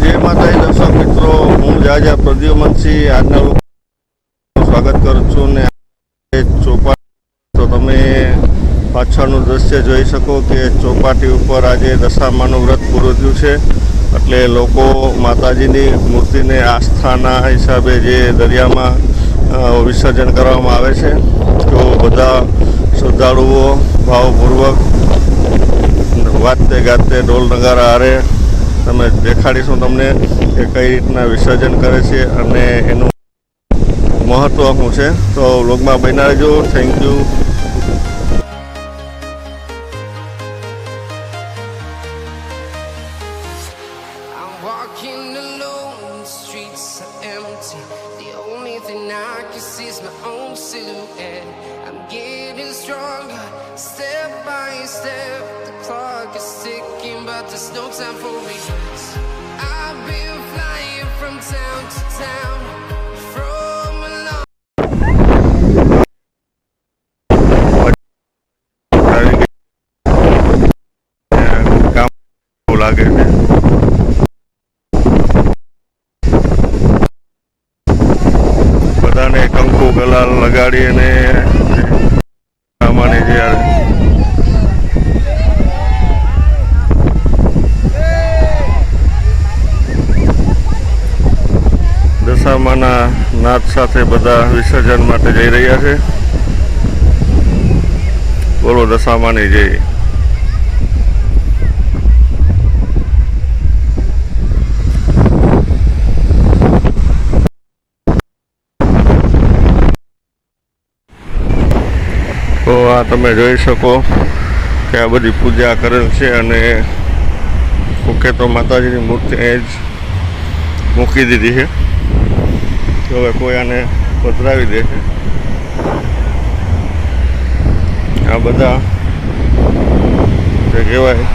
જય માતાજી, દર્શક મિત્રો, હું જાજા પ્રદ્યુમનસિંહ, આજના સ્વાગત કરું છું ને ચોપાટી તો તમે પાછળનું દ્રશ્ય જોઈ શકો કે ચોપાટી ઉપર આજે દશામાનું વ્રત પૂરું થયું છે. એટલે લોકો માતાજીની મૂર્તિને આસ્થાના હિસાબે જે દરિયામાં વિસર્જન કરવામાં આવે છે, તો બધા શ્રદ્ધાળુઓ ભાવપૂર્વક વાતે ગાતે ઢોલ નગારા હારે તમે દેખાડીશું તમને કે કઈ રીતના વિસર્જન કરે છે અને એનું મહત્વ શું છે તો વ્લોગમાં બન્યા રહેજો thank you step by step. There's no time for me. I've been flying from town to town, from લાગે છે બધાને કંકુ ગલાલ લગાડી અને સામાન્ય જે આ દશામાના નાદ સાથે બધા વિસર્જન માટે જઈ રહ્યા છે. બોલો દશામાની જય. તો આ તમે જોઈ શકો કે આ બધી પૂજા કરેલ છે અને ઓકે તો માતાજીની મૂર્તિ એ જ મૂકી દીધી છે. તો હવે કોઈ આને પધરાવી દે છે. આ બધા જે કહેવાય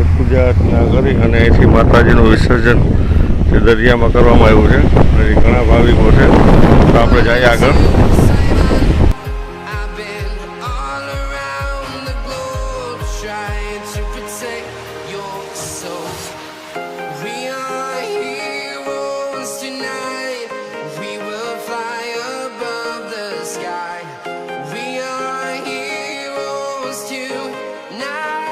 એ પૂજા અર્ચના કરી અને એથી માતાજીનું વિસર્જન જે દરિયામાં કરવામાં આવ્યું છે. અને ઘણા ભાવિકો છે. તો આપણે જઈએ આગળ. now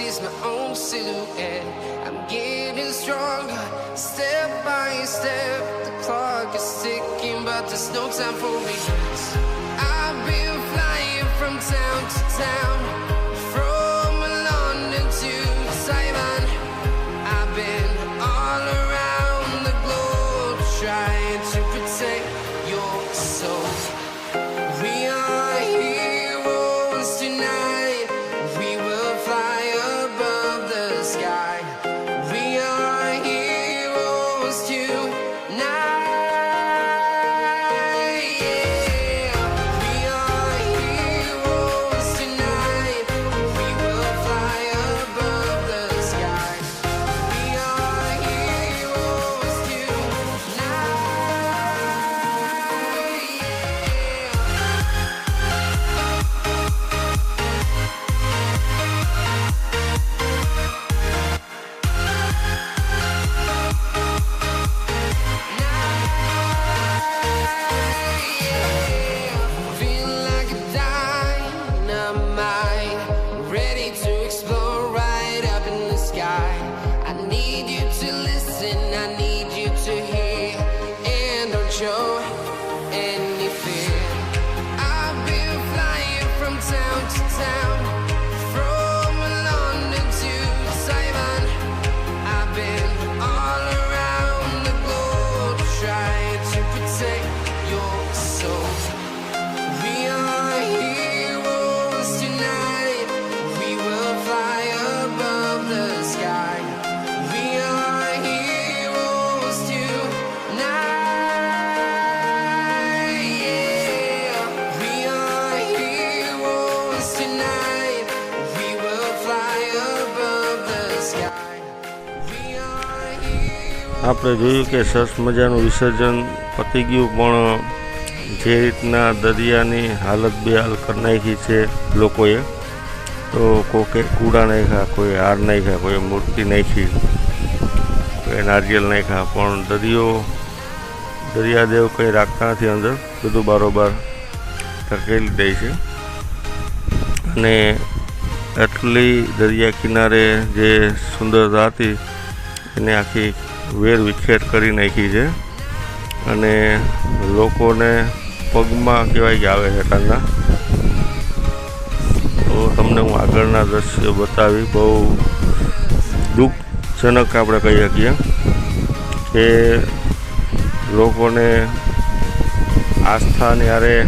Is my own silhouette. I'm getting stronger, step by step. The clock is ticking, but there's no time for regrets. આપણે જોયું કે સરસ મજાનું વિસર્જન પતી ગયું, પણ જે રીતના દરિયાની હાલત બેહાલ કરી નાખી છે લોકોએ, તો કોકે કૂડા નાખ્યા, કોઈ હાર નાખ્યા, કોઈ મૂર્તિ નાખી, કોઈ નારિયેલ નાખ્યા, પણ દરિયો, દરિયાદેવ કંઈ રાખતા નથી અંદર, બધું બારોબાર ધકેલી દે છે. અને એટલી દરિયા કિનારે જે સુંદરતા હતી, એને આખી વેર વિખેર કરી નાખી છે. અને લોકોને પગમાં કહેવાય કે આવે છે ટાંગા તો તમને હું આગળના દ્રશ્ય બતાવી બહુ દુઃખજનક આપણે કહી શકીએ કે લોકોને આસ્થાની હારે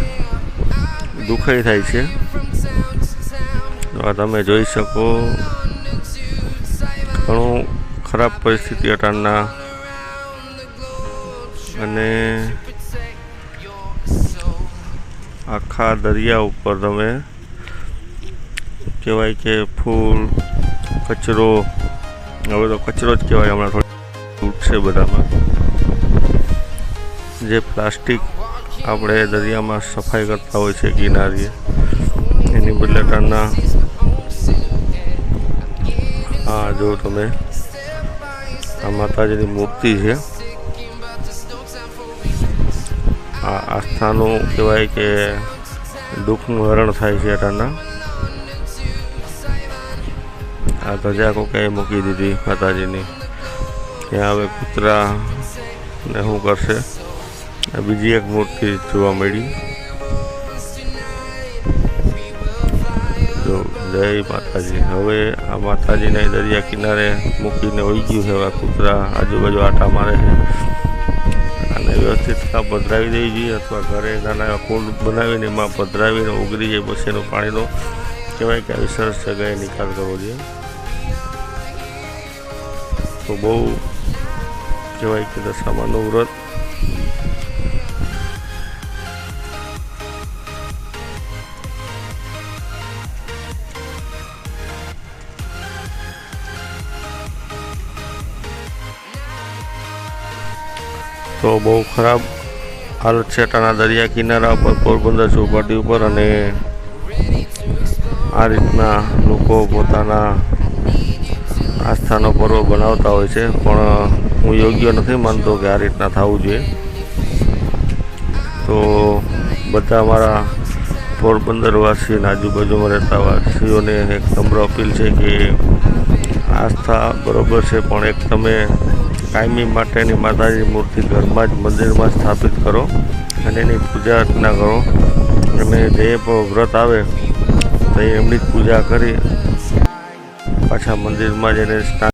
દુઃખય થાય છે. આ તમે જોઈ શકો. ઘણું ખરાબ પરિસ્થિતિ અટાણના. અને આખા દરિયા ઉપર તમે કહેવાય કે ફૂલ, કચરો, હવે તો કચરો જ કહેવાય હમણાં થોડી. ઉઠશે બધામાં. જે પ્લાસ્ટિક આપણે દરિયામાં સફાઈ કરતા હોય છે કિનારીએ, એની બદલે ટાણના હા જો તમે. આ માતાજીની મૂર્તિ છે. આ આસ્થાનું કહેવાય કે દુઃખનું હરણ થાય છે અટાના આ ધજા કોકે મૂકી દીધી માતાજીની. ત્યાં હવે કૂતરા ને શું કરશે? બીજી એક મૂર્તિ જોવા મળી. જો જય માતાજી. હવે આ માતાજીને દરિયા કિનારે મૂકીને હોઈ ગયું છે કૂતરા. આજુબાજુ આટા મારે છે. અને વ્યવસ્થિત પધરાવી દેવી જોઈએ અથવા ઘરે નાના એવા કુંડ બનાવીને એમાં પધરાવીને ઉગરી જાય, પછી એનું પાણીનો કહેવાય કે આવી સરસ જગાએ નિકાલ કરવો જોઈએ. તો બહુ કહેવાય કે દશામાનું વ્રત તો બહુ ખરાબ હાલત છે ટાણા દરિયા કિનારા ઉપર, પોરબંદર ચોપાટી ઉપર અને આ રીતના લોકો પોતાના આસ્થાનો પર્વ બનાવતા હોય છે. પણ હું યોગ્ય નથી માનતો કે આ રીતના થવું જોઈએ. તો બધા મારા પોરબંદરવાસી અને આજુબાજુમાં રહેતા વાસીઓને એક નમ્ર અપીલ છે કે આસ્થા બરોબર છે, પણ એક તમે કાયમી માટેની માતાજી મૂર્તિ ઘરમાં જ મંદિરમાં સ્થાપિત કરો અને એની પૂજા અર્ચના કરો. અને જે વ્રત આવે, તો એમની જ પૂજા કરી પાછા મંદિરમાં જઈને સ્નાન